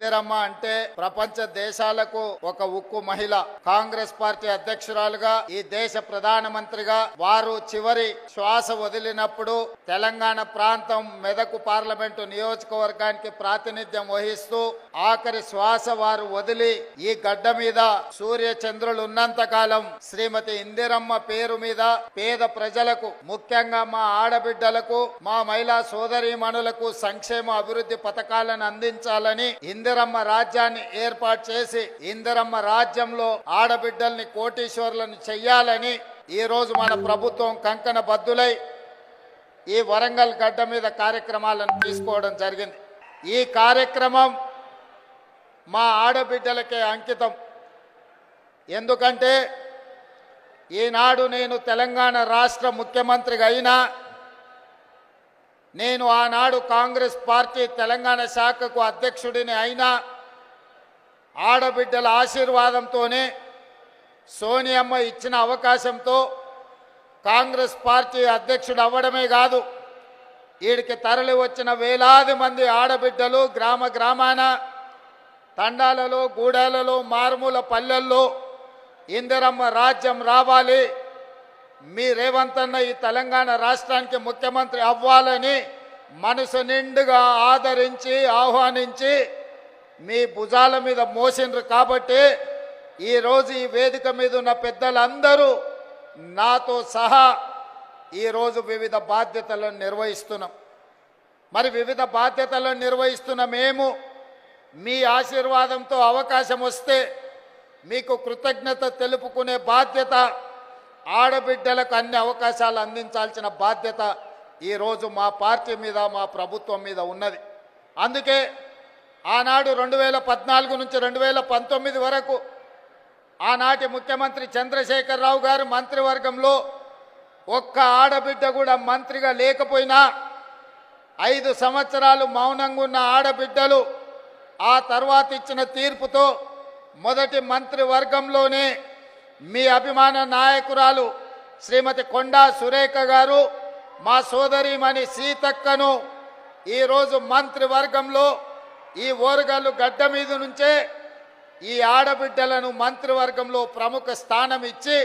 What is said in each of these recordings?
ఇందిరమ్మ అంటే ప్రపంచ దేశాలకు ఒక ఉక్కు మహిళ. కాంగ్రెస్ పార్టీ అధ్యక్షురాలుగా ఈ దేశ ప్రధానమంత్రిగా వారు చివరి శ్వాస వదిలినప్పుడు తెలంగాణ ప్రాంతం మెదకు పార్లమెంటు నియోజకవర్గానికి ప్రాతినిధ్యం వహిస్తూ ఆఖరి శ్వాస వారు వదిలి ఈ గడ్డ మీద సూర్య చంద్రులు ఉన్నంత కాలం శ్రీమతి ఇందిరమ్మ పేరు మీద పేద ప్రజలకు ముఖ్యంగా మా ఆడబిడ్డలకు మా మహిళా సోదరీమణులకు సంక్షేమ అభివృద్ధి పథకాలను అందించాలని ఇందరమ్మ రాజ్యాన్ని ఏర్పాటు చేసి ఇందరమ్మ రాజ్యంలో ఆడబిడ్డల్ని కోటీశ్వర్లను చెయ్యాలని ఈ రోజు మన ప్రభుత్వం కంకణ బద్దులై ఈ వరంగల్ గడ్డ మీద కార్యక్రమాలను తీసుకోవడం జరిగింది. ఈ కార్యక్రమం మా ఆడబిడ్డలకే అంకితం. ఎందుకంటే ఈనాడు నేను తెలంగాణ రాష్ట్ర ముఖ్యమంత్రిగా అయినా నేను ఆనాడు కాంగ్రెస్ పార్టీ తెలంగాణ శాఖకు అధ్యక్షుడిని అయినా ఆడబిడ్డల ఆశీర్వాదంతోనే సోనియమ్మ ఇచ్చిన అవకాశంతో కాంగ్రెస్ పార్టీ అధ్యక్షుడు అవ్వడమే కాదు వీడికి తరలి వచ్చిన వేలాది మంది ఆడబిడ్డలు గ్రామ గ్రామాన తండాలలో గూడాలలో మారుమూల పల్లెల్లో ఇందిరమ్మ రాజ్యం రావాలి. మీ రేవంత్ అన్న ఈ తెలంగాణ రాష్ట్రానికి ముఖ్యమంత్రి అవ్వాలని మనసు నిండుగా ఆదరించి ఆహ్వానించి మీ భుజాల మీద మోసిండ్రు కాబట్టి ఈరోజు ఈ వేదిక మీద ఉన్న పెద్దలందరూ నాతో సహా ఈరోజు వివిధ బాధ్యతలను నిర్వహిస్తున్నాం. మరి వివిధ బాధ్యతలను నిర్వహిస్తున్న మేము మీ ఆశీర్వాదంతో అవకాశం వస్తే మీకు కృతజ్ఞత తెలుపుకునే బాధ్యత ఆడబిడ్డలకు అన్ని అవకాశాలు అందించాల్సిన బాధ్యత ఈరోజు మా పార్టీ మీద మా ప్రభుత్వం మీద ఉన్నది. అందుకే ఆనాడు రెండు వేల పద్నాలుగు నుంచి రెండు వేల పంతొమ్మిది వరకు ఆనాటి ముఖ్యమంత్రి చంద్రశేఖరరావు గారు మంత్రివర్గంలో ఒక్క ఆడబిడ్డ కూడా మంత్రిగా లేకపోయినా ఐదు సంవత్సరాలు మౌనంగా ఉన్న ఆడబిడ్డలు ఆ తర్వాత ఇచ్చిన తీర్పుతో మొదటి మంత్రివర్గంలోనే మీ అభిమాన నాయకురాలు శ్రీమతి కొండా సురేఖ గారు మా సోదరిమణి సీతక్కను ఈరోజు మంత్రివర్గంలో ఈ ఓరుగల్లు గడ్డ మీద నుంచే ఈ ఆడబిడ్డలను మంత్రివర్గంలో ప్రముఖ స్థానం ఇచ్చి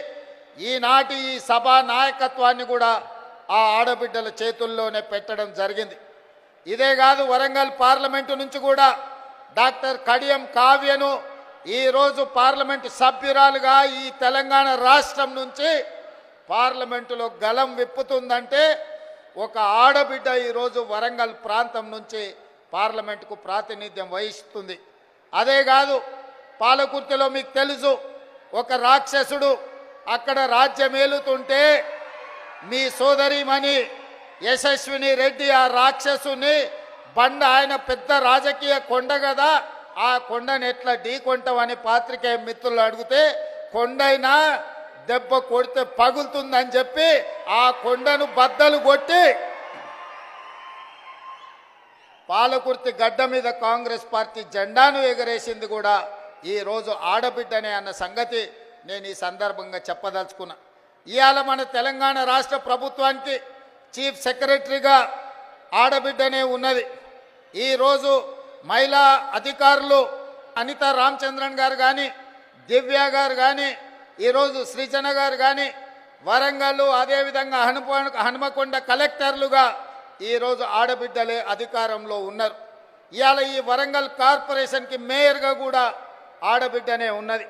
ఈనాటి ఈ సభా నాయకత్వాన్ని కూడా ఆ ఆడబిడ్డల చేతుల్లోనే పెట్టడం జరిగింది. ఇదే కాదు వరంగల్ పార్లమెంటు నుంచి కూడా డాక్టర్ కడియం కావ్యను ఈరోజు పార్లమెంటు సభ్యురాలుగా ఈ తెలంగాణ రాష్ట్రం నుంచి పార్లమెంటులో గలం విప్పుతుందంటే ఒక ఆడబిడ్డ ఈరోజు వరంగల్ ప్రాంతం నుంచి పార్లమెంటుకు ప్రాతినిధ్యం వహిస్తుంది. అదే కాదు పాలకుర్తిలో మీకు తెలుసు ఒక రాక్షసుడు అక్కడ రాజ్యమేలుతుంటే మీ సోదరిమణి యశస్విని రెడ్డి ఆ రాక్షసుని బండ ఆయన పెద్ద రాజకీయ కొండ కదా ఆ కొండని ఎట్లా ఢీకొంటామని పాత్రికేయ మిత్రులు అడిగితే కొండైనా దెబ్బ కొడితే పగులుతుందని చెప్పి ఆ కొండను బద్దలు కొట్టి పాలకుర్తి గడ్డ మీద కాంగ్రెస్ పార్టీ జెండాను ఎగరేసింది కూడా ఈరోజు ఆడబిడ్డనే అన్న సంగతి నేను ఈ సందర్భంగా చెప్పదలుచుకున్నా. ఇవాళ మన తెలంగాణ రాష్ట్ర ప్రభుత్వానికి చీఫ్ సెక్రటరీగా ఆడబిడ్డనే ఉన్నది. ఈరోజు మహిళా అధికారులు అనిత రామచంద్రన్ గారు కానీ దివ్య గారు కానీ ఈరోజు సృజన గారు కానీ వరంగల్ అదేవిధంగా హనుమ హనుమకొండ కలెక్టర్లుగా ఈరోజు ఆడబిడ్డలే అధికారంలో ఉన్నారు. ఇవాళ ఈ వరంగల్ కార్పొరేషన్కి మేయర్గా కూడా ఆడబిడ్డనే ఉన్నది.